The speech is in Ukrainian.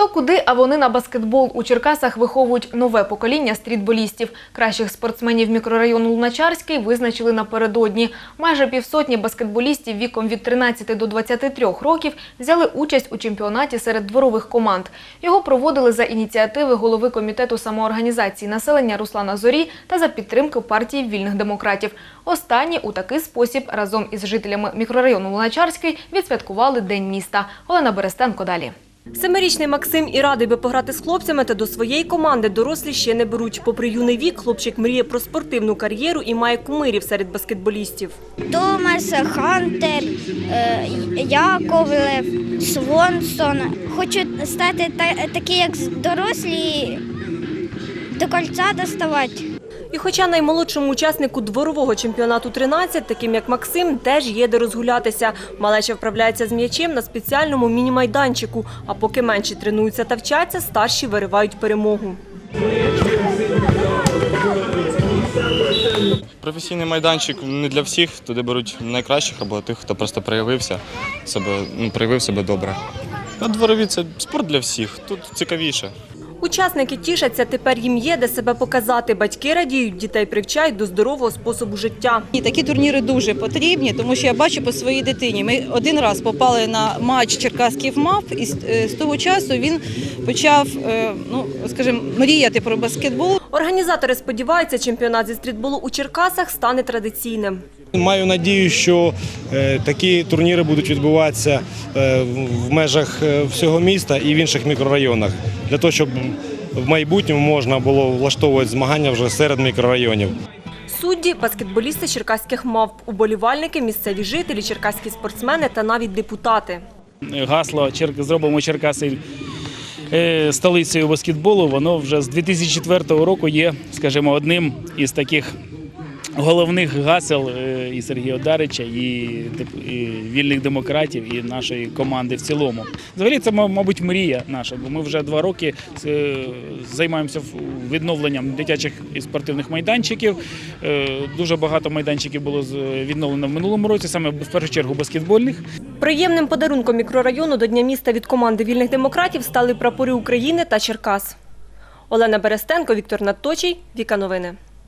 Хто куди, а вони на баскетбол. У Черкасах виховують нове покоління стрітболістів. Кращих спортсменів мікрорайону Луначарський визначили напередодні. Майже півсотні баскетболістів віком від 13 до 23 років взяли участь у чемпіонаті серед дворових команд. Його проводили за ініціативи голови комітету самоорганізації населення Руслана Зорі та за підтримки партії вільних демократів. Останні у такий спосіб разом із жителями мікрорайону Луначарський відсвяткували День міста. Олена Берестенко далі. Семирічний Максим і радий би пограти з хлопцями, та до своєї команди дорослі ще не беруть. Попри юний вік, хлопчик мріє про спортивну кар'єру і має кумирів серед баскетболістів. Томас, Хантер, е, Яковлев, Свонсон. Хочу стати та- такі, як дорослі, до кольця доставати. І хоча наймолодшому учаснику дворового чемпіонату 13, таким як Максим, теж є де розгулятися. Малеча вправляється з м'ячем на спеціальному міні-майданчику. А поки менші тренуються та вчаться, старші виривають перемогу. Професійний майданчик не для всіх, туди беруть найкращих або тих, хто просто проявився себе, ну, проявив себе добре. А дворові це спорт для всіх, тут цікавіше. Учасники тішаться, тепер їм є де себе показати. Батьки радіють, дітей привчають до здорового способу життя. І такі турніри дуже потрібні, тому що я бачу по своїй дитині. Ми один раз попали на матч Черкаський МАП, і з, е, того часу він почав, е, ну скажімо, мріяти про баскетбол. Організатори сподіваються, чемпіонат зі стрітболу у Черкасах стане традиційним. Маю надію, що е, такі турніри будуть відбуватися е, в- межах е, всього міста і в інших мікрорайонах, для того, щоб в майбутньому можна було влаштовувати змагання вже серед мікрорайонів. Судді – баскетболісти черкаських мавп, уболівальники, місцеві жителі, черкаські спортсмени та навіть депутати. гасло «Чер- зробимо Черкаси столицею баскетболу, воно вже з 2004 року є, скажімо, одним із таких головних гасел е, і Сергія Дарича, і, вільних демократів, і нашої команди в цілому. Взагалі, це, мабуть, мрія наша, бо ми вже два роки е, займаємося відновленням дитячих і спортивних майданчиків. Е, Дуже багато майданчиків було відновлено в минулому році, саме в першу чергу баскетбольних. Приємним подарунком мікрорайону до Дня міста від команди вільних демократів стали прапори України та Черкас. Олена Берестенко, Віктор Надточий, Віка Новини.